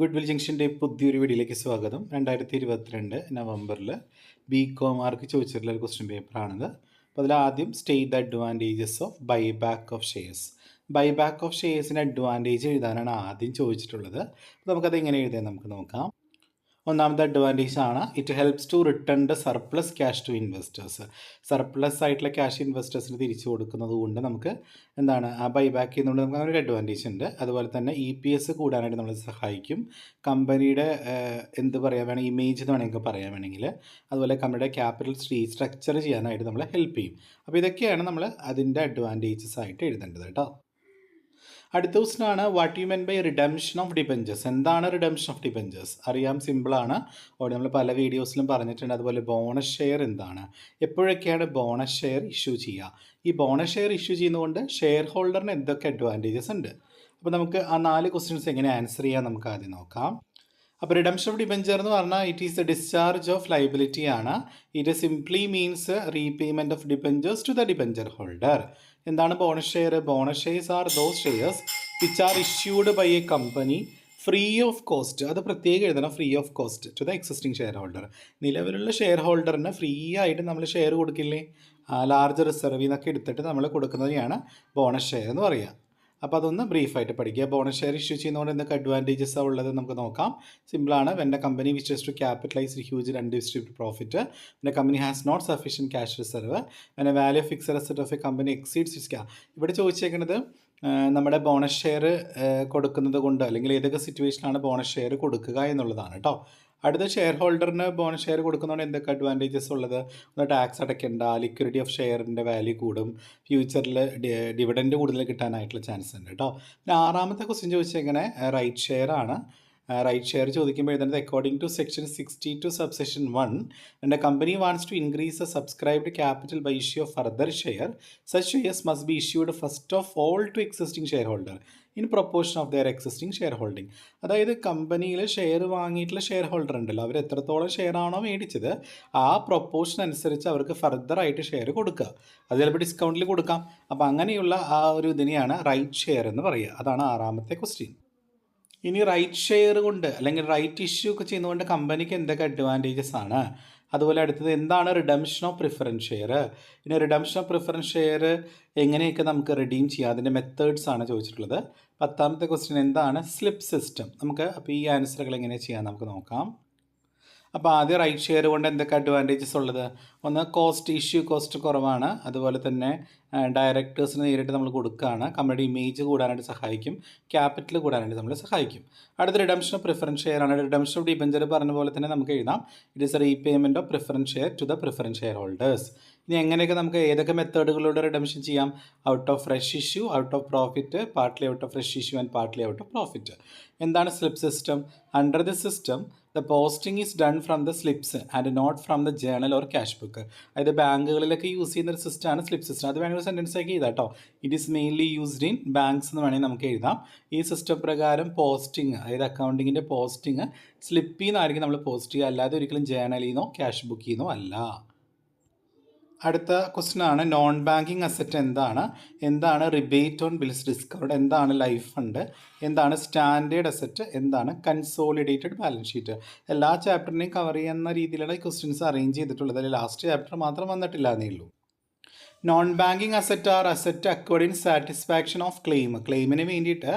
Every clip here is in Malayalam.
ഗുഡ് വിൽ ജംഗ്ഷന്റെ പുതിയൊരു വീഡിയോയിലേക്ക് സ്വാഗതം. രണ്ടായിരത്തി ഇരുപത്തിരണ്ട് നവംബറിൽ ബി ആർക്ക് ചോദിച്ചിട്ടുള്ള ഒരു ക്വസ്റ്റ്യൻ പേപ്പറാണിത് അപ്പോൾ അതിൽ ആദ്യം state the advantages of buy back of shares buy back of ഷെയർസിന് advantage എഴുതാനാണ് ആദ്യം ചോദിച്ചിട്ടുള്ളത്. നമുക്കത് എങ്ങനെ എഴുതാൻ നമുക്ക് നോക്കാം. ഒന്നാമത്തെ അഡ്വാന്റേജ് ആണ്. It helps to return the surplus cash to investors surplus ആയിട്ടുള്ള ക്യാഷ് ഇൻവെസ്റ്റേഴ്സിന് തിരിച്ചു കൊടുക്കുന്നത് കൊണ്ട് നമുക്ക് എന്താണ് ആ ബൈ ബാക്ക് ചെയ്യുന്നതുകൊണ്ട് നമുക്ക് ഒരു അഡ്വാന്റേജ് ഉണ്ട്. അതുപോലെ തന്നെ ഇ പി എസ് കൂടാനായിട്ട് നമ്മളെ സഹായിക്കും. കമ്പനിയുടെ എന്ത് പറയാൻ വേണമെങ്കിൽ ഇമേജ് എന്ന് വേണമെങ്കിൽ പറയാൻ വേണമെങ്കിൽ. അതുപോലെ കമ്പനിയുടെ ക്യാപിറ്റൽ റീസ്ട്രക്ചർ ചെയ്യാനായിട്ട് നമ്മളെ ഹെൽപ്പ് ചെയ്യും. അപ്പോൾ ഇതൊക്കെയാണ് നമ്മൾ അതിന്റെ അഡ്വാന്റേജസ് ആയിട്ട് എഴുതേണ്ടത് കേട്ടോ. അടുത്ത ക്വസ്റ്റിനാണ് what you mean by redemption of debentures എന്താണ് റിഡംഷൻ ഓഫ് ഡിബഞ്ചേഴ്സ് അറിയാം സിമ്പിളാണ് അവിടെ നമ്മൾ പല വീഡിയോസിലും പറഞ്ഞിട്ടുണ്ട് അതുപോലെ ബോണസ് ഷെയർ എന്താണ്? എപ്പോഴൊക്കെയാണ് ബോണസ് ഷെയർ ഇഷ്യൂ ചെയ്യുക? ഈ ബോണസ് ഷെയർ ഇഷ്യൂ ചെയ്യുന്നതുകൊണ്ട് ഷെയർ ഹോൾഡറിന് എന്തൊക്കെ അഡ്വാന്റേജസ് ഉണ്ട്? അപ്പോൾ നമുക്ക് ആ നാല് ക്വസ്റ്റ്യൻസ് എങ്ങനെ ആൻസർ ചെയ്യാം നമുക്ക് ആദ്യം നോക്കാം. അപ്പോൾ റിഡംഷൻ ഓഫ് ഡിബഞ്ചർ എന്ന് പറഞ്ഞാൽ it is the discharge of liability ആണ്. It simply means repayment of debentures to the debenture holder എന്താണ് bonus share bonus shares are those shares which are issued by a company free of cost അത് പ്രത്യേകം എഴുതണം free of cost to the existing share holder നിലവിലുള്ള ഷെയർ ഹോൾഡറിന് ഫ്രീ ആയിട്ട് നമ്മൾ ഷെയർ കൊടുക്കില്ലേ? ലാർജ് റിസർവിൽ നിന്നൊക്കെ എടുത്തിട്ട് നമ്മൾ കൊടുക്കുന്നതിനെയാണ് ബോണസ് ഷെയർ എന്ന് പറയുക അപ്പോൾ അതൊന്ന് ബ്രീഫായിട്ട് പഠിക്കുക. ബോണസ് ഷെയർ ഇഷ്യൂ ചെയ്യുന്നതുകൊണ്ട് എന്തൊക്കെ അഡ്വാന്റേജസ് ഉള്ളത് നമുക്ക് നോക്കാം. സിമ്പിളാണ് when a company has to capitalise huge undistributed profit when a company has not sufficient cash reserve a value fixed asset of a company exceeds its ഇവിടെ ചോദിച്ചേക്കുന്നത് നമ്മുടെ ബോണസ് ഷെയർ കൊടുക്കുന്നത് കൊണ്ട് അല്ലെങ്കിൽ ഏതൊക്കെ സിറ്റുവേഷനാണ് ബോണസ് ഷെയർ കൊടുക്കുക എന്നുള്ളതാണ് കേട്ടോ അടുത്ത ഷെയർ ഹോൾഡറിന് ബോണസ് ഷെയർ കൊടുക്കുന്നതുകൊണ്ട് എന്തൊക്കെ അഡ്വാന്റേജസ് ഉള്ളത്? ഒന്ന് ടാക്സ് അടയ്ക്കേണ്ട ലിക്വിഡിറ്റി ഓഫ് ഷെയറിന്റെ വാല്യൂ കൂടും ഫ്യൂച്ചറിൽ ഡിവിഡൻഡ് കൂടുതൽ കിട്ടാനായിട്ടുള്ള ചാൻസ് ഉണ്ട് കേട്ടോ പിന്നെ ആറാമത്തെ ക്വസ്റ്റ്യൻ ചോദിച്ചെങ്ങനെ റൈറ്റ് ഷെയർ ആണ്. റൈറ്റ് ഷെയർ ചോദിക്കുമ്പോൾ എഴുതുന്നത് according to section sixty two subsection one എന്റെ company wants to increase a subscribed capital by issue of further share such shares must be issued first of all to existing share holder in proportion of their existing share holding അതായത് കമ്പനിയിൽ ഷെയർ വാങ്ങിയിട്ടുള്ള ഷെയർ ഹോൾഡർ ഉണ്ടല്ലോ. അവർ എത്രത്തോളം ഷെയർ ആണോ മേടിച്ചത് ആ പ്രൊപ്പോർഷൻ അനുസരിച്ച് അവർക്ക് ഫർദർ ആയിട്ട് ഷെയർ കൊടുക്കുക. അത് ചിലപ്പോൾ ഡിസ്കൗണ്ടിൽ കൊടുക്കാം. അപ്പോൾ അങ്ങനെയുള്ള ആ ഒരു ഇതിനെയാണ് റൈറ്റ് ഷെയർ എന്ന് പറയുക. അതാണ് ആറാമത്തെ ക്വസ്റ്റ്യൻ ഇനി റൈറ്റ് ഷെയർ കൊണ്ട് അല്ലെങ്കിൽ റൈറ്റ് ഇഷ്യൂ ഒക്കെ ചെയ്യുന്നതുകൊണ്ട് കമ്പനിക്ക് എന്തൊക്കെ അഡ്വാന്റേജസ് ആണ്? അതുപോലെ അടുത്തത് എന്താണ് റിഡംഷൻ ഓഫ് പ്രിഫറൻസ് ഷെയർ ഇനി റിഡംഷൻ ഓഫ് പ്രിഫറൻസ് ഷെയർ എങ്ങനെയൊക്കെ നമുക്ക് റിഡീം ചെയ്യാം? അതിന്റെ മെത്തേഡ്സ് ആണ് ചോദിച്ചിട്ടുള്ളത്. പത്താമത്തെ ക്വസ്റ്റ്യൻ എന്താണ് സ്ലിപ്പ് സിസ്റ്റം നമുക്ക് അപ്പോൾ ഈ ആൻസറുകൾ എങ്ങനെ ചെയ്യാം? നമുക്ക് നോക്കാം. അപ്പോൾ ആദ്യം റൈറ്റ് ഷെയർ കൊണ്ട് എന്തൊക്കെ അഡ്വാന്റേജസ് ഉള്ളത്? ഒന്ന് കോസ്റ്റ് ഇഷ്യൂ കോസ്റ്റ് കുറവാണ്. അതുപോലെ തന്നെ ഡയറക്ടേഴ്സിന് നേരിട്ട് നമ്മൾ കൊടുക്കുകയാണ് കമ്പനിയുടെ ഇമേജ് കൂടാനായിട്ട് സഹായിക്കും. ക്യാപിറ്റൽ കൂടാനായിട്ട് നമ്മളെ സഹായിക്കും. അടുത്ത റിഡംഷൻ ഓഫ് പ്രിഫറൻസ് ഷെയർ ആണ്. റിഡംഷൻ ഓഫ് പറഞ്ഞ പോലെ തന്നെ നമുക്ക് എഴുതാം. It is repayment of preference share to the preference share holders ഇനി എങ്ങനെയൊക്കെ നമുക്ക് ഏതൊക്കെ മെത്തേഡുകളിലൂടെ റിഡംഷൻ ചെയ്യാം? Out of fresh issue out of profit partly out of fresh issue and partly out of profit എന്താണ് slip system under the system the posting is done from the slips and not from the journal or cash book അതായത് ബാങ്കുകളിലൊക്കെ യൂസ് ചെയ്യുന്ന ഒരു സിസ്റ്റമാണ് സ്ലിപ്പ് സിസ്റ്റം അത് വേണമെങ്കിൽ സെന്റൻസ് ആക്കി എഴുതാം കേട്ടോ it is mainly used in banks എന്ന് വേണമെങ്കിൽ നമുക്ക് എഴുതാം. ഈ സിസ്റ്റം പ്രകാരം പോസ്റ്റിംഗ് അതായത് അക്കൗണ്ടിങ്ങിന്റെ പോസ്റ്റിംഗ് സ്ലിപ്പിൽ നിന്നായിരിക്കും നമ്മൾ പോസ്റ്റ് ചെയ്യുക. അല്ലാതെ ഒരിക്കലും ജേണലിൽ നിന്നോ ക്യാഷ് ബുക്കിൽ നിന്നോ അല്ല. അടുത്ത ക്വസ്റ്റ്യൻ ആണ് നോൺ ബാങ്കിങ് അസറ്റ് എന്താണ്? എന്താണ് റിബേറ്റ് ഓൺ ബിൽസ് ഡിസ്കൗണ്ട് എന്താണ് ലൈഫ് ഫണ്ട് എന്താണ് സ്റ്റാൻഡേർഡ് അസറ്റ് എന്താണ് കൺസോളിഡേറ്റഡ് ബാലൻസ് ഷീറ്റ് എല്ലാ ചാപ്റ്ററിനെയും കവർ ചെയ്യുന്ന രീതിയിലുള്ള ക്വസ്റ്റ്യൻസ് അറേഞ്ച് ചെയ്തിട്ടുള്ളത്. ലാസ്റ്റ് ചാപ്റ്റർ മാത്രം വന്നിട്ടില്ല എന്നേ ഉള്ളൂ. Non banking asset are asset according satisfaction of claim ക്ലെയിമിന് വേണ്ടിയിട്ട്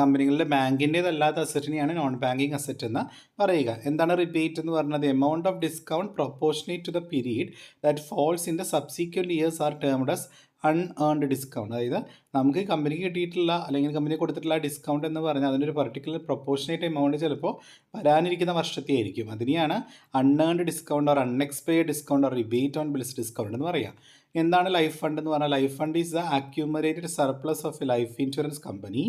കമ്പനികളുടെ ബാങ്കിന്റേതല്ലാത്ത അസറ്റിനെയാണ് നോൺ ബാങ്കിങ് അസറ്റ് എന്ന് പറയുക. എന്താണ് റിപ്പീറ്റ് എന്ന് പറഞ്ഞത്? Amount of discount proportionate to the period that falls in the subsequent years are termed as unearned discount അതായത് നമുക്ക് കമ്പനിക്ക് കിട്ടിയിട്ടുള്ള അല്ലെങ്കിൽ കമ്പനി കൊടുത്തിട്ടുള്ള ഡിസ്കൗണ്ട് എന്ന് പറഞ്ഞാൽ അതിനൊരു പർട്ടിക്കുലർ പ്രൊപ്പോർഷനേറ്റ് എമൗണ്ട് ചിലപ്പോൾ വരാനിരിക്കുന്ന വർഷത്തെ ആയിരിക്കും അതിനെയാണ് unearned discount or unexpired discount or rebate on bills discount എന്ന് പറയാം. എന്താണ് ലൈഫ് ഫണ്ട് എന്ന് പറഞ്ഞാൽ life fund is the accumulated surplus of a life insurance company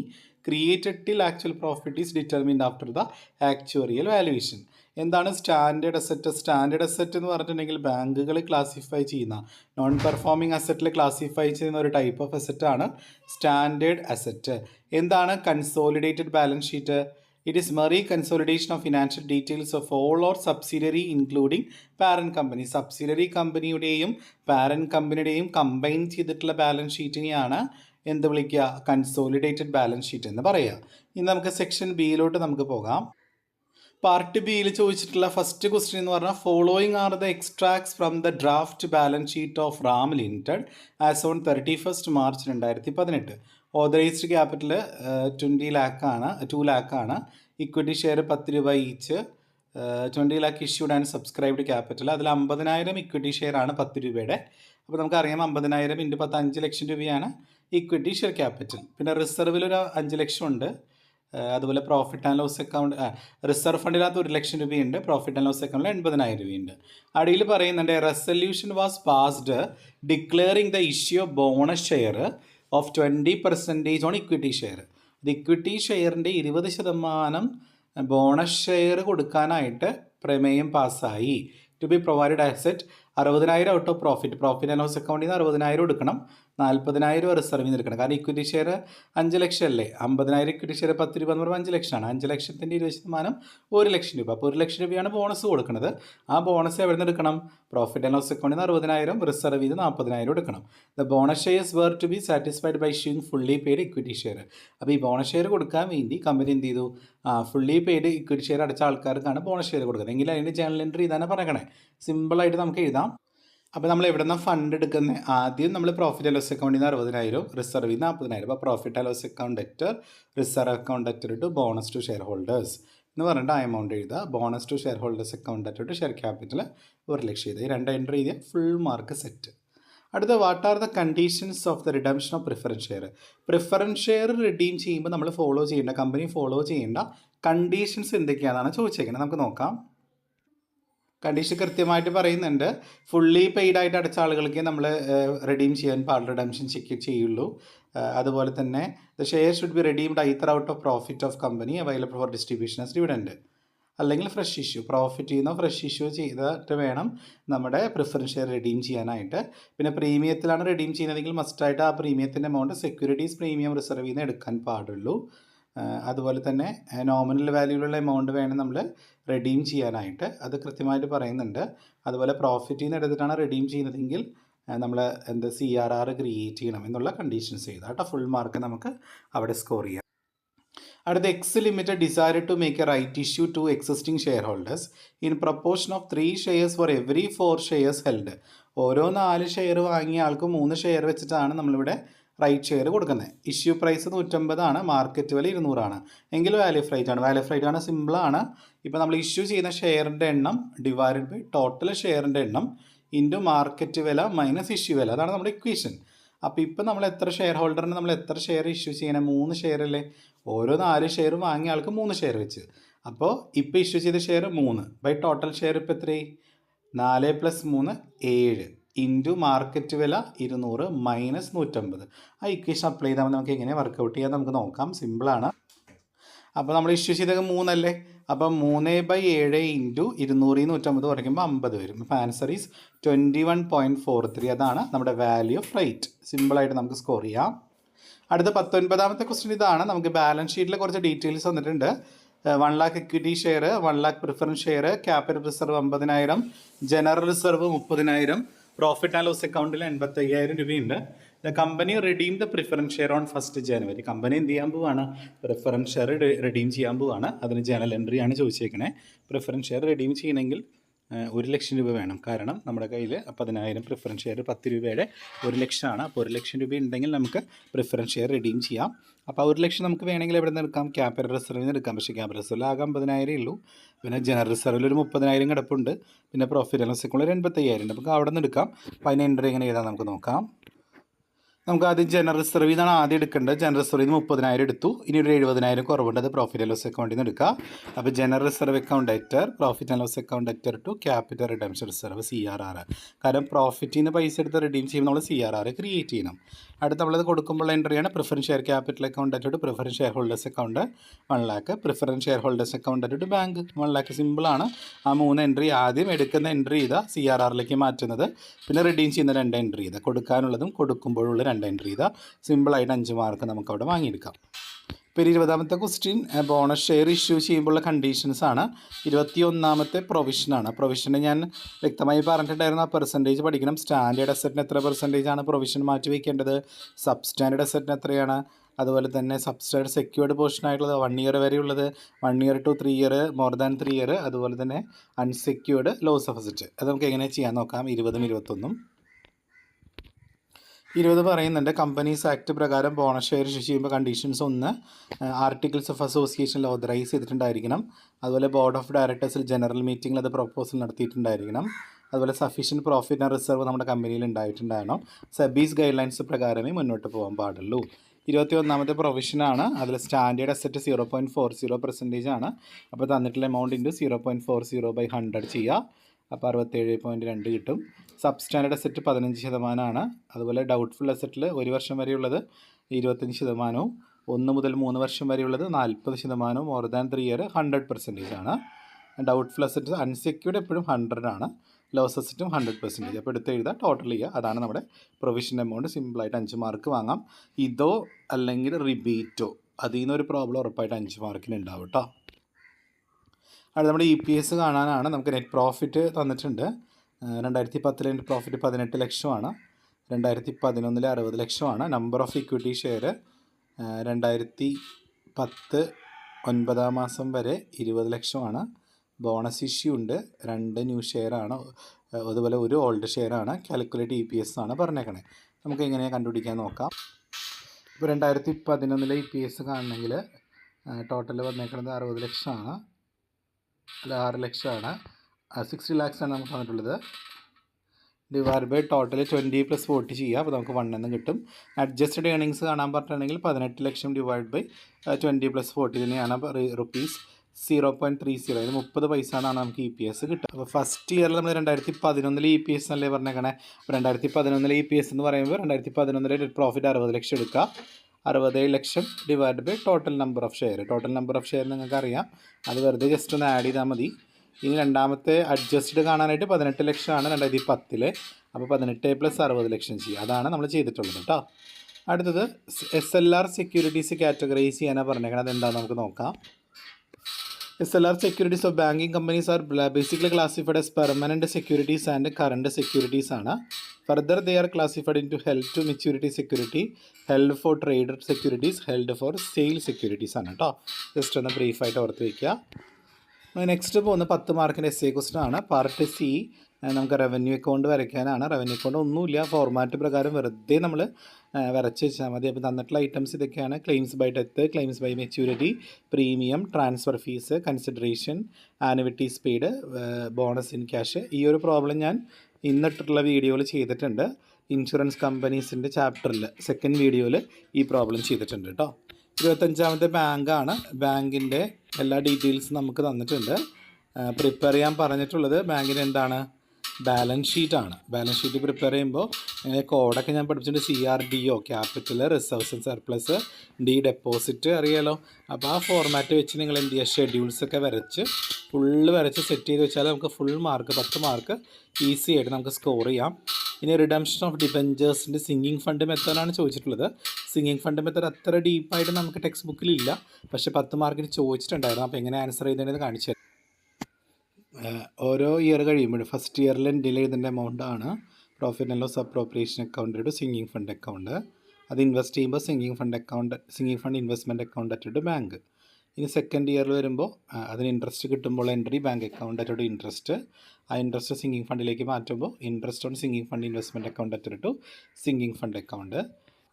created till actual profit is determined after the actuarial valuation എന്താണ് സ്റ്റാൻഡേർഡ് അസറ്റ് സ്റ്റാൻഡേർഡ് അസറ്റ് എന്ന് പറഞ്ഞിട്ടുണ്ടെങ്കിൽ ബാങ്കുകൾ ക്ലാസിഫൈ ചെയ്യുന്ന നോൺ പെർഫോമിംഗ് അസറ്റിൽ ക്ലാസിഫൈ ചെയ്യുന്ന ഒരു ടൈപ്പ് ഓഫ് അസറ്റ് ആണ് സ്റ്റാൻഡേർഡ് അസറ്റ് എന്താണ് consolidated balance sheet it is mere consolidation of financial details of all our subsidiary including parent company subsidiary കമ്പനിയുടെയും parent കമ്പനിയുടെയും കമ്പൈൻ ചെയ്തിട്ടുള്ള ബാലൻസ് ഷീറ്റിനെയാണ് എന്ത് വിളിക്കുക? കൺസോളിഡേറ്റഡ് ബാലൻസ് ഷീറ്റ് എന്ന് പറയുക. ഇനി നമുക്ക് സെക്ഷൻ ബിയിലോട്ട് നമുക്ക് പോകാം. പാർട്ട് ബിയിൽ ചോദിച്ചിട്ടുള്ള ഫസ്റ്റ് ക്വസ്റ്റ്യൻ എന്ന് പറഞ്ഞാൽ following are the extracts from the draft balance sheet of Ram limited as on thirty first March രണ്ടായിരത്തി പതിനെട്ട് ഓതറൈസ്ഡ് ക്യാപിറ്റൽ ട്വന്റി ലാക്കാണ് ടു ലാക്കാണ് ഇക്വിറ്റി ഷെയർ പത്ത് രൂപ each twenty lakh issued and subscribed capital അതിൽ അമ്പതിനായിരം ഇക്വിറ്റി ഷെയർ ആണ് പത്ത് രൂപയുടെ. അപ്പോൾ നമുക്കറിയാം അമ്പതിനായിരം ഇന്റു പത്ത് അഞ്ച് ലക്ഷം രൂപയാണ് ഇക്വിറ്റി ഷെയർ ക്യാപിറ്റൽ പിന്നെ റിസർവിൽ ഒരു അഞ്ച് ലക്ഷം ഉണ്ട്. അതുപോലെ profit and loss account reserve ഫണ്ടിനകത്ത് ഒരു ലക്ഷം രൂപയുണ്ട് പ്രോഫിറ്റ് ആൻഡ് ലോസ് അക്കൗണ്ടിൽ എൺപതിനായിരം രൂപയുണ്ട്. അടിയിൽ പറയുന്നുണ്ട് resolution was passed declaring the issue of bonus share of twenty percentage on equity share ഇത് ഇക്വിറ്റി ഷെയറിന്റെ ഇരുപത് ശതമാനം ബോണസ് ഷെയർ കൊടുക്കാനായിട്ട് പ്രമേയം പാസ്സായി ടു ബി പ്രൊവൈഡ് ആസെറ്റ് അറുപതിനായിരം out of profit profit and loss അക്കൗണ്ടിൽ നിന്ന് അറുപതിനായിരം എടുക്കണം. നാൽപ്പതിനായിരം റിസർവിൽ നിന്ന് എടുക്കണം കാരണം ഇക്വിറ്റി ഷെയർ അഞ്ച് ലക്ഷം അല്ലേ? അമ്പതിനായിരം ഇക്വിറ്റി ഷെയർ പത്ത് രൂപ എന്ന് പറയുമ്പോൾ അഞ്ച് ലക്ഷമാണ്. അഞ്ച് ലക്ഷത്തിന്റെ ഇരുപത് ശതമാനം ഒരു ലക്ഷം രൂപ. അപ്പോൾ ഒരു ലക്ഷം രൂപയാണ് ബോണസ് കൊടുക്കുന്നത്. ആ ബോണസ് എവിടെ നിന്ന് എടുക്കണം? പ്രോഫിറ്റ് ആൻഡ് ലോസ് അക്കൗണ്ടിൽ നിന്ന് അറുപതിനായിരം റിസർവ് ചെയ്ത് നാൽപ്പതിനായിരം എടുക്കണം. The bonus shares were to be satisfied by issuing fully paid equity share അപ്പോൾ ഈ ബോണസ് ഷെയർ കൊടുക്കാൻ വേണ്ടി കമ്പനി എന്ത് ചെയ്തു? ഫുള്ളി പെയ്ഡ് ഇക്വിറ്റി ഷെയർ അടച്ച ആൾക്കാർക്കാണ് ബോണസ് ഷെയർ കൊടുക്കുന്നത്. എങ്കിൽ അതിന്റെ ജേണൽ എൻട്രി ഇതാണ് പറയണേ സിമ്പിളായിട്ട് നമുക്ക് എഴുതാം. അപ്പോൾ നമ്മൾ എവിടെ നിന്നാണ് ഫണ്ട് എടുക്കുന്നത് ആദ്യം നമ്മൾ പ്രോഫിറ്റ് ലോസ് അക്കൗണ്ടിൽ നിന്ന് അറുപതിനായിരം റിസർവിൽ നിന്ന് നാൽപ്പതിനായിരം അപ്പോൾ profit loss account reserve account to bonus to shareholders എന്ന് പറഞ്ഞിട്ട് ആ എമൗണ്ട് എഴുതുക. Bonus to shareholders account to share capital ഒരു ലക്ഷം ഈ രണ്ട് എൻട്രി ചെയ്ത് ഫുൾ മാർക്ക് സെറ്റ് അടുത്ത what are the conditions of the redemption of preference share preference share redeem ചെയ്യുമ്പോൾ നമ്മൾ ഫോളോ ചെയ്യേണ്ട കമ്പനി ഫോളോ ചെയ്യേണ്ട കണ്ടീഷൻസ് എന്തൊക്കെയാണെന്നാണ് ചോദിച്ചേക്കുന്നത് നമുക്ക് നോക്കാം. കണ്ടീഷൻ കൃത്യമായിട്ട് പറയുന്നുണ്ട്. ഫുള്ളി പെയ്ഡ് ആയിട്ട് അടച്ച ആളുകൾക്ക് നമ്മൾ റിഡീം ചെയ്യാൻ പാടില്ല റിഡംഷൻ ചെക്ക് ചെയ്യുള്ളൂ. അതുപോലെ തന്നെ the share should be redeemed either out of profit of company available for distribution as dividend അല്ലെങ്കിൽ ഫ്രഷ് ഇഷ്യൂ പ്രോഫിറ്റ് ചെയ്യുന്ന ഫ്രഷ് ഇഷ്യൂ ചെയ്തിട്ട് വേണം നമ്മുടെ പ്രിഫറൻസ് ഷെയർ റിഡീം ചെയ്യാനായിട്ട്. പിന്നെ പ്രീമിയത്തിലാണ് റിഡീം ചെയ്യുന്നതെങ്കിൽ മസ്റ്റായിട്ട് ആ പ്രീമിയത്തിന്റെ എമൗണ്ട് സെക്യൂരിറ്റീസ് പ്രീമിയം റിസർവ് ചെയ്യുന്ന എടുക്കാൻ പാടുള്ളൂ. അതുപോലെ തന്നെ നോമിനൽ വാല്യൂലുള്ള എമൗണ്ട് വേണം നമ്മൾ റെഡീം ചെയ്യാനായിട്ട്. അത് കൃത്യമായിട്ട് പറയുന്നുണ്ട്. അതുപോലെ പ്രോഫിറ്റിൽ നിന്ന് എടുത്തിട്ടാണ് റെഡീം ചെയ്യുന്നതെങ്കിൽ നമ്മൾ എന്താ സി ആർ ആർ ക്രിയേറ്റ് ചെയ്യണം എന്നുള്ള കണ്ടീഷൻസ് ചെയ്താൽ കേട്ടോ ഫുൾ മാർക്ക് നമുക്ക് അവിടെ സ്കോർ ചെയ്യാം. അടുത്ത X limited desire to make a right issue to existing share holders in proportion of three shares for every four shares held ഓരോ നാല് ഷെയർ വാങ്ങിയ ആൾക്ക് മൂന്ന് ഷെയർ വെച്ചിട്ടാണ് നമ്മളിവിടെ റൈറ്റ് ഷെയർ കൊടുക്കുന്നത്. ഇഷ്യൂ പ്രൈസ് നൂറ്റമ്പതാണ് മാർക്കറ്റ് വില ഇരുന്നൂറാണ്. എങ്കിൽ വാല്യൂ ഫ്രൈറ്റ് ആണ്. വാല്യൂ ഫ്രൈറ്റ് ആണ് സിമ്പിളാണ് ഇപ്പോൾ നമ്മൾ ഇഷ്യൂ ചെയ്യുന്ന ഷെയറിന്റെ എണ്ണം ഡിവൈഡഡ് ബൈ ടോട്ടൽ ഷെയറിന്റെ എണ്ണം ഇന്റു മാർക്കറ്റ് വില മൈനസ് ഇഷ്യൂ വില. അതാണ് നമ്മുടെ ഇക്വേഷൻ അപ്പോൾ ഇപ്പോൾ നമ്മൾ എത്ര ഷെയർ ഹോൾഡറിന് നമ്മൾ എത്ര ഷെയർ ഇഷ്യൂ ചെയ്യണം? മൂന്ന് ഷെയർ അല്ലേ? ഓരോ നാല് ഷെയർ വാങ്ങിയ ആൾക്ക് മൂന്ന് ഷെയർ വെച്ച്. അപ്പോൾ ഇപ്പോൾ ഇഷ്യൂ ചെയ്ത ഷെയർ മൂന്ന്. ബൈ ടോട്ടൽ ഷെയർ ഇപ്പോൾ എത്രയായി? നാല് പ്ലസ് മൂന്ന് ഏഴ്. ഇന്റു മാർക്കറ്റ് വില ഇരുന്നൂറ് മൈനസ് നൂറ്റമ്പത്. ആ ഇക്വേഷൻ അപ്ലൈ ചെയ്താൽ നമുക്ക് എങ്ങനെ വർക്കൗട്ട് ചെയ്യാൻ നമുക്ക് നോക്കാം. സിമ്പിളാണ് അപ്പോൾ നമ്മൾ ഇഷ്യൂ ചെയ്തത് മൂന്നല്ലേ? അപ്പം മൂന്ന് ബൈ ഏഴ് ഇന്റു ഇരുന്നൂറ് നൂറ്റമ്പത് കുറയ്ക്കുമ്പോൾ അമ്പത് വരും. അപ്പോൾ answer is twenty one point four three അതാണ് നമ്മുടെ വാല്യൂ ഓഫ് റേറ്റ് സിമ്പിളായിട്ട് നമുക്ക് സ്കോർ ചെയ്യാം. അടുത്ത പത്തൊൻപതാമത്തെ ക്വസ്റ്റ്യൻ ഇതാണ്. നമുക്ക് ബാലൻസ് ഷീറ്റിലെ കുറച്ച് ഡീറ്റെയിൽസ് വന്നിട്ടുണ്ട് one lakh equity share one lakh preference share capital reserve അമ്പതിനായിരം ജനറൽ റിസർവ് മുപ്പതിനായിരം പ്രോഫിറ്റ് ആൻഡ് ലോസ് അക്കൗണ്ടിൽ എൺപത്തി അയ്യായിരം രൂപയുണ്ട്. The company redeem the preference share on first January company എന്ത് ചെയ്യാൻ പോവാണ്? പ്രിഫറൻസ് ഷെയർ റിഡീം ചെയ്യാൻ പോവാണ്. അതിന് ജനറൽ എൻട്രി ആണ് ചോദിച്ചേക്കണേ. പ്രിഫറൻസ് ഷെയർ റിഡീം ചെയ്യണമെങ്കിൽ ഒരു ലക്ഷം രൂപ വേണം. കാരണം നമ്മുടെ കയ്യിൽ പതിനായിരം പ്രിഫറൻസ് ഷെയർ പത്ത് രൂപയുടെ ഒരു ലക്ഷമാണ്. അപ്പോൾ ഒരു ലക്ഷം രൂപ ഉണ്ടെങ്കിൽ നമുക്ക് പ്രിഫറൻസ് ഷെയർ റിഡീം ചെയ്യാം. അപ്പോൾ ഒരു ലക്ഷം നമുക്ക് വേണമെങ്കിൽ എവിടെ നിന്ന് എടുക്കാം ക്യാപിറ്റൽ റിസർവിൽ നിന്ന് എടുക്കാം. പക്ഷേ ക്യാപിറ്റൽ റിസർവിൽ ആകെ അമ്പതിനായിരം ഉള്ളൂ. പിന്നെ ജനറൽ റിസർവിൽ ഒരു മുപ്പതിനായിരം കിടപ്പുണ്ട്. പിന്നെ പ്രോഫിറ്റ് ലോസ് ഒരു എൺപത്തയ്യായിരം ഉണ്ട്. നമുക്ക് അവിടെ നിന്ന് എടുക്കാം. അപ്പോൾ അതിന് എൻട്രി എങ്ങനെ ചെയ്താൽ നമുക്ക് നോക്കാം. നമുക്ക് ആദ്യം ജനറൽ സർവീസ് എന്നാണ് ആദ്യം എടുക്കേണ്ടത്. ജനറൽ നിന്ന് മുപ്പതിനായിരം എടുത്തു. ഇനി ഒരു എഴുപതിനായിരം കുറവുണ്ട്. അത് പ്രോഫിറ്റ് ആൻഡ് ലോസ് അക്കൗണ്ടിൽ നിന്ന് എടുക്കുക അപ്പോൾ general reserve account debtor profit and loss account debtor to capital redemption reserve C R R കാരണം പ്രോഫിറ്റിൽ നിന്ന് പൈസ എടുത്ത് റിഡീം ചെയ്യുമ്പോൾ നമ്മൾ സി ആർ ആർ ക്രിയേറ്റ് ചെയ്യണം. അടുത്ത് നമ്മളത് കൊടുക്കുമ്പോൾ എൻട്രിയാണ് preference share capital account at preference share holders account one lakh preference share holders account at to bank one lakh സിമ്പിളാണ് ആ മൂന്ന് എൻട്രി ആദ്യം എടുക്കുന്ന എൻട്രി ചെയ്താൽ സി ആർ ആറിലേക്ക് മാറ്റുന്നത്. പിന്നെ റിഡീം ചെയ്യുന്ന രണ്ട് എൻട്രി ചെയ്താൽ കൊടുക്കാനുള്ളതും കൊടുക്കുമ്പോഴുള്ള രണ്ട് എൻട്രി ചെയ്താൽ സിമ്പിളായിട്ട് അഞ്ച് മാർക്ക് നമുക്ക് അവിടെ വാങ്ങിയെടുക്കാം. പിന്നെ ഇരുപതാമത്തെ ക്വസ്റ്റ്യൻ ബോണസ് ഷെയർ ഇഷ്യൂ ചെയ്യുമ്പോഴുള്ള കണ്ടീഷൻസ് ആണ്. ഇരുപത്തി ഒന്നാമത്തെ പ്രൊവിഷനാണ് പ്രൊവിഷന് ഞാൻ വ്യക്തമായി പറഞ്ഞിട്ടുണ്ടായിരുന്നു ആ പെർസെന്റേജ് പഠിക്കണം. സ്റ്റാൻഡേർഡ് അസറ്റിന് എത്ര പെർസെന്റേജ് ആണ് പ്രൊവിഷൻ മാറ്റി വയ്ക്കേണ്ടത് സബ് സ്റ്റാൻഡേർഡ് അസറ്റിന് എത്രയാണ്? അതുപോലെ തന്നെ സബ്സ്റ്റാൻഡ് സെക്യൂർഡ് പോർഷൻ ആയിട്ടുള്ളത് one year വരെയുള്ളത് one year to three year more than three year അതുപോലെ തന്നെ അൺസെക്യൂർഡ് ലോസ് ഓഫ് അസറ്റ് അത് നമുക്ക് എങ്ങനെ ചെയ്യാൻ നോക്കാം? ഇരുപതും ഇരുപത്തൊന്നും. ഇരുപത് പറയുന്നുണ്ട്. കമ്പനീസ് ആക്ട് പ്രകാരം ബോണസ് ഷെയർ ഇഷ്യൂ ചെയ്യുമ്പോൾ കണ്ടീഷൻസ് ഒന്ന് ആർട്ടിക്കിൾസ് ഓഫ് അസോസിയേഷനിൽ ഓതറൈസ് ചെയ്തിട്ടുണ്ടായിരിക്കണം. അതുപോലെ ബോർഡ് ഓഫ് ഡയറക്ടേഴ്സിൽ ജനറൽ മീറ്റിംഗിൽ അത് പ്രൊപ്പോസൽ നടത്തിയിട്ടുണ്ടായിരിക്കണം. അതുപോലെ സഫീഷ്യന്റ് പ്രോഫിറ്റ് ആൻഡ് റിസർവ് നമ്മുടെ കമ്പനിയിൽ ഉണ്ടായിട്ടുണ്ടാകണം. സെബീസ് ഗൈഡ് ലൈൻസ് പ്രകാരമേ മുന്നോട്ട് പോകാൻ പാടുള്ളൂ. ഇരുപത്തി ഒന്നാമത്തെ പ്രൊവിഷനാണ് അതിൽ standard asset zero point four zero percentage ആണ്. അപ്പോൾ തന്നിട്ടുള്ള amount into zero point four zero by hundred ചെയ്യുക. അപ്പോൾ അറുപത്തേഴ് പോയിന്റ് രണ്ട് കിട്ടും. സബ് സ്റ്റാൻഡേർഡ് അസറ്റ് പതിനഞ്ച് ശതമാനമാണ് അതുപോലെ ഡൗട്ട്ഫുൾ അസറ്റിൽ ഒരു വർഷം വരെയുള്ളത് ഇരുപത്തഞ്ച് ശതമാനവും ഒന്ന് മുതൽ മൂന്ന് വർഷം വരെയുള്ളത് നാൽപ്പത് ശതമാനവും more than three year hundred percentage ആണ്. ഡൗട്ട്ഫുൾ അസറ്റ് അൺസെക്യൂർഡ് എപ്പോഴും ഹൺഡ്രഡ് ആണ്. ലോസ് അസറ്റും ഹൺഡ്രഡ് പെർസെന്റേജ് അപ്പോൾ എടുത്ത് എഴുതുക ടോട്ടൽ ചെയ്യുക അതാണ് നമ്മുടെ പ്രൊവിഷൻ എമൗണ്ട് സിമ്പിളായിട്ട് അഞ്ച് മാർക്ക് വാങ്ങാം. ഇതോ അല്ലെങ്കിൽ റിബീറ്റോ അതിൽ നിന്നൊരു പ്രോബ്ലം ഉറപ്പായിട്ട് അഞ്ച് മാർക്കിന് ഉണ്ടാവും കേട്ടോ അത് നമ്മുടെ ഇ പി എസ് കാണാനാണ് നമുക്ക് നെറ്റ് പ്രോഫിറ്റ് തന്നിട്ടുണ്ട്. രണ്ടായിരത്തി പത്തിലെ നെറ്റ് പ്രോഫിറ്റ് പതിനെട്ട് ലക്ഷമാണ്. രണ്ടായിരത്തി പതിനൊന്നിലെ അറുപത് ലക്ഷമാണ്. നമ്പർ ഓഫ് ഇക്വിറ്റി ഷെയർ രണ്ടായിരത്തി പത്ത് ഒൻപതാം മാസം വരെ ഇരുപത് ലക്ഷമാണ്. ബോണസ് ഇഷ്യൂ ഉണ്ട്. രണ്ട് ന്യൂ ഷെയർ ആണ്. അതുപോലെ ഒരു ഓൾഡ് ഷെയർ ആണ്. കാൽക്കുലേറ്റ് ഇ പി എസ് ആണ് പറഞ്ഞേക്കണേ. നമുക്ക് എങ്ങനെയാണ് കണ്ടുപിടിക്കാൻ നോക്കാം. ഇപ്പോൾ രണ്ടായിരത്തി പതിനൊന്നിലെ ഇ പി എസ് കാണണമെങ്കിൽ ടോട്ടൽ വന്നേക്കുന്നത് അറുപത് ലക്ഷമാണ്. അല്ല ആറ് ലക്ഷമാണ്. സിക്സ്റ്റി ലാക്സ് ആണ് നമുക്ക് തന്നിട്ടുള്ളത്. Divide by total twenty plus forty ചെയ്യുക അപ്പോൾ നമുക്ക് വൺ എന്ന് കിട്ടും. അഡ്ജസ്റ്റഡ് ഏണിങ്സ് കാണാൻ പറഞ്ഞിട്ടുണ്ടെങ്കിൽ പതിനെട്ട് lakh divide by twenty plus forty തന്നെയാണ് rupees zero point three zero അതായത് മുപ്പത് പൈസ എന്നാണ് നമുക്ക് ഇ പി എസ് കിട്ടുക. അപ്പോൾ ഫസ്റ്റ് ഇയറിൽ നമ്മൾ രണ്ടായിരത്തി പതിനൊന്നിൽ ഇ പി എസ് എന്നല്ലേ പറഞ്ഞേക്കണേ? അപ്പോൾ രണ്ടായിരത്തി പതിനൊന്നിൽ ഇ പി എസ് എന്ന് പറയുമ്പോൾ രണ്ടായിരത്തി പതിനൊന്നിലെ പ്രോഫിറ്റ് അറുപത് ലക്ഷം എടുക്കുക. അറുപത്തേഴ് lakh divide by total number of share total number of share നിങ്ങൾക്ക് അറിയാം അത് വെറുതെ ജസ്റ്റ് ഒന്ന് ആഡ് ചെയ്താൽ മതി. ഇനി രണ്ടാമത്തെ അഡ്ജസ്റ്റഡ് കാണാനായിട്ട് പതിനെട്ട് ലക്ഷമാണ്. രണ്ടായിരത്തി പത്തിൽ. അപ്പോൾ പതിനെട്ട് പ്ലസ് അറുപത് ലക്ഷം ചെയ്യുക. അതാണ് നമ്മൾ ചെയ്തിട്ടുള്ളത് കേട്ടോ അടുത്തത് S L R securities categorise ചെയ്യാനാണ് പറഞ്ഞേക്കണത്. എന്താണെന്ന് നമുക്ക് നോക്കാം. S L R securities of banking companies are basically classified as permanent securities and current securities ആണ്. Further they are classified into held to maturity security held for trade securities held for sale securities ആണ് കേട്ടോ ജസ്റ്റ് ഒന്ന് ബ്രീഫായിട്ട് ഓർത്ത് വയ്ക്കുക. നെക്സ്റ്റ് പോകുന്ന പത്ത് മാർക്കിന്റെ എസ് എ ക്വസ്റ്റൻ ആണ്. പാർട്ട് സി നമുക്ക് റവന്യൂ അക്കൗണ്ട് വരയ്ക്കാനാണ്. റവന്യൂ അക്കൗണ്ട് ഒന്നുമില്ല. ഫോർമാറ്റ് പ്രകാരം വെറുതെ നമ്മൾ വരച്ച് വെച്ചാൽ മതി. അപ്പോൾ തന്നിട്ടുള്ള ഐറ്റംസ് ഇതൊക്കെയാണ്. Claims by death claims by maturity premium transfer fees consideration annuities paid bonus in cash ഈ ഒരു പ്രോബ്ലം ഞാൻ ഇന്നിട്ടുള്ള വീഡിയോയിൽ ചെയ്തിട്ടുണ്ട്. ഇൻഷുറൻസ് കമ്പനീസിന്റെ ചാപ്റ്ററിൽ സെക്കൻഡ് വീഡിയോയിൽ ഈ പ്രോബ്ലം ചെയ്തിട്ടുണ്ട് കേട്ടോ ഇരുപത്തഞ്ചാമത്തെ ബാങ്കാണ് ബാങ്കിന്റെ എല്ലാ ഡീറ്റെയിൽസും നമുക്ക് തന്നിട്ടുണ്ട്. പ്രിപ്പയർ ചെയ്യാൻ പറഞ്ഞിട്ടുള്ളത് ബാങ്കിന് എന്താണ്? ബാലൻസ് ഷീറ്റാണ്. ബാലൻസ് ഷീറ്റ് പ്രിപ്പയർ ചെയ്യുമ്പോൾ കോഡൊക്കെ ഞാൻ പഠിപ്പിച്ചിട്ടുണ്ട് C R D O capital reserves surplus D deposit അറിയാലോ? അപ്പോൾ ആ ഫോർമാറ്റ് വെച്ച് നിങ്ങൾ എന്ത് ചെയ്യുക? ഷെഡ്യൂൾസ് ഒക്കെ വരച്ച് ഫുള്ള് വരച്ച് സെറ്റ് ചെയ്ത് വെച്ചാൽ നമുക്ക് ഫുൾ മാർക്ക് പത്ത് മാർക്ക് ഈസി ആയിട്ട് നമുക്ക് സ്കോർ ചെയ്യാം. ഇനി റിഡംഷൻ ഓഫ് ഡിബഞ്ചേഴ്സിന്റെ സിംഗിങ് ഫണ്ട് മെത്തേഡാണ് ചോദിച്ചിട്ടുള്ളത്. സിംഗിങ് ഫണ്ട് മെത്തേഡ് അത്ര ഡീപ്പായിട്ട് നമുക്ക് ടെക്സ്റ്റ് ബുക്കിലില്ല പക്ഷേ പത്ത് മാർക്കിന് ചോദിച്ചിട്ടുണ്ടായിരുന്നു. അപ്പോൾ എങ്ങനെ ആൻസർ ചെയ്തതെന്ന് കാണിച്ചു ഓരോ ഇയർ കഴിയുമ്പോഴും ഫസ്റ്റ് ഇയറിൽ എന്റെ എഴുതേണ്ട എമൗണ്ട് ആണ് profit and loss appropriation account to sinking fund account അത് ഇൻവെസ്റ്റ് ചെയ്യുമ്പോൾ sinking fund account sinking fund investment account at to bank ഇനി സെക്കൻഡ് ഇയറിൽ വരുമ്പോൾ അതിന് ഇൻട്രസ്റ്റ് കിട്ടുമ്പോൾ entry bank account at to interest ആ ഇൻട്രസ്റ്റ് സിംഗിങ് ഫണ്ടിലേക്ക് മാറ്റുമ്പോൾ interest on sinking fund investment account at to sinking fund account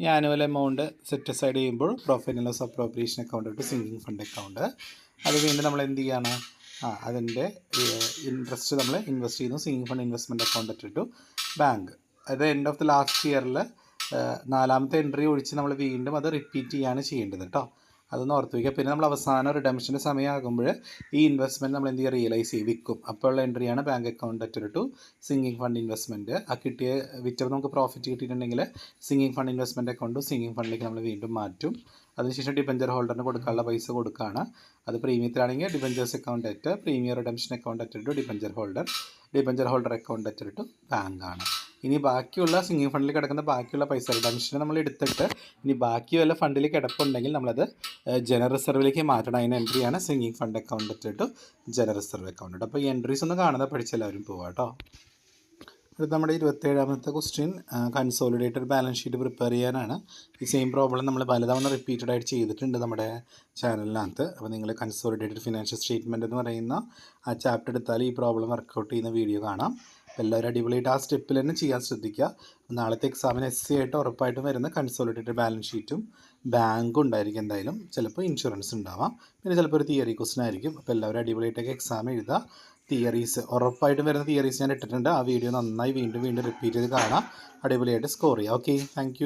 ഈ ആനുവൽ എമൗണ്ട് സെറ്റ് അസൈഡ് ചെയ്യുമ്പോൾ profit and loss appropriation account to sinking fund account അത് വീണ്ടും നമ്മൾ എന്ത് ചെയ്യാണ്? ആ അതിന്റെ ഇൻട്രസ്റ്റ് നമ്മൾ ഇൻവെസ്റ്റ് ചെയ്യുന്നു. സിംഗിങ് ഫണ്ട് ഇൻവെസ്റ്റ്മെന്റ് അക്കൗണ്ട് ഇട്ടിട്ടു ബാങ്ക് അത് എൻഡ് ഓഫ് ദി ലാസ്റ്റ് ഇയറിൽ നാലാമത്തെ എൻട്രി ഒഴിച്ച് നമ്മൾ വീണ്ടും അത് റിപ്പീറ്റ് ചെയ്യാണ് ചെയ്യേണ്ടത് കേട്ടോ അതൊന്ന് ഓർത്ത് വയ്ക്കുക പിന്നെ നമ്മൾ അവസാനം റിഡംഷന്റെ സമയമാകുമ്പോൾ ഈ ഇൻവെസ്റ്റ്മെന്റ് നമ്മൾ എന്ത് ചെയ്യുക? റിയലൈസ് ചെയ്യും. വിൽക്കും. അപ്പോഴുള്ള എൻട്രിയാണ് bank account at to sinking fund investment ആ കിട്ടിയ വിറ്റപ്പോൾ നമുക്ക് പ്രോഫിറ്റ് കിട്ടിയിട്ടുണ്ടെങ്കിൽ സിംഗിങ് ഫണ്ട് ഇൻവെസ്റ്റ്മെന്റ് അക്കൗണ്ടും സിംഗിങ് ഫണ്ടിലേക്ക് നമ്മൾ വീണ്ടും മാറ്റും. അതിനുശേഷം ഡിബഞ്ചർ ഹോൾഡറിന് കൊടുക്കാനുള്ള പൈസ കൊടുക്കുകയാണ് അത് പ്രീമിയത്തിലാണെങ്കിൽ debentures account at premium redemption account at to debenture holder debenture holder account at to ബാങ്കാണ്. ഇനി ബാക്കിയുള്ള സിംഗിങ് ഫണ്ടിൽ കിടക്കുന്ന ബാക്കിയുള്ള പൈസ റിഡംഷൻ നമ്മൾ എടുത്തിട്ട് ഇനി ബാക്കി വല്ല ഫണ്ടിൽ കിടപ്പുണ്ടെങ്കിൽ നമ്മളത് ജനറൽ റിസർവിലേക്ക് മാറ്റണം. അതിന് എൻട്രിയാണ് sinking fund account to general reserve account അപ്പോൾ ഈ എൻട്രീസ് ഒന്ന് കാണുന്നത് പഠിച്ചെല്ലാവരും പോവാം കേട്ടോ അടുത്ത നമ്മുടെ ഇരുപത്തേഴാമത്തെ question consolidated balance sheet prepare ചെയ്യാനാണ്. ഈ സെയിം പ്രോബ്ലം നമ്മൾ പലതവണ റിപ്പീറ്റഡ് ആയിട്ട് ചെയ്തിട്ടുണ്ട് നമ്മുടെ ചാനലിനകത്ത് അപ്പോൾ നിങ്ങൾ കൺസോളിഡേറ്റഡ് ഫിനാൻഷ്യൽ സ്റ്റേറ്റ്മെന്റ് എന്ന് പറയുന്ന ആ ചാപ്റ്റർ എടുത്താൽ ഈ പ്രോബ്ലം വർക്കൗട്ട് ചെയ്യുന്ന വീഡിയോ കാണാം. അപ്പോൾ എല്ലാവരും അടിപൊളിയായിട്ട് ആ സ്റ്റെപ്പിൽ തന്നെ ചെയ്യാൻ ശ്രദ്ധിക്കുക. നാളത്തെ എക്സാമിന് എസ് സി ആയിട്ട് ഉറപ്പായിട്ടും വരുന്ന കൺസോളിഡേറ്റഡ് ബാലൻസ് ഷീറ്റും ബാങ്കും ഉണ്ടായിരിക്കും എന്തായാലും. ചിലപ്പോൾ ഇൻഷുറൻസ് ഉണ്ടാവാം. പിന്നെ ചിലപ്പോൾ ഒരു തിയറി ക്വസ്റ്റൻ ആയിരിക്കും. അപ്പോൾ എല്ലാവരും അടിപൊളിയായിട്ടൊക്കെ എക്സാം എഴുതുക. തിയറീസ് ഉറപ്പായിട്ടും വരുന്ന തിയറീസ് ഞാൻ ഇട്ടിട്ടുണ്ട്. ആ വീഡിയോ നന്നായി വീണ്ടും വീണ്ടും റിപ്പീറ്റ് ചെയ്ത് കാണാം. അടിപൊളിയായിട്ട് സ്കോർ ചെയ്യാം. Okay thank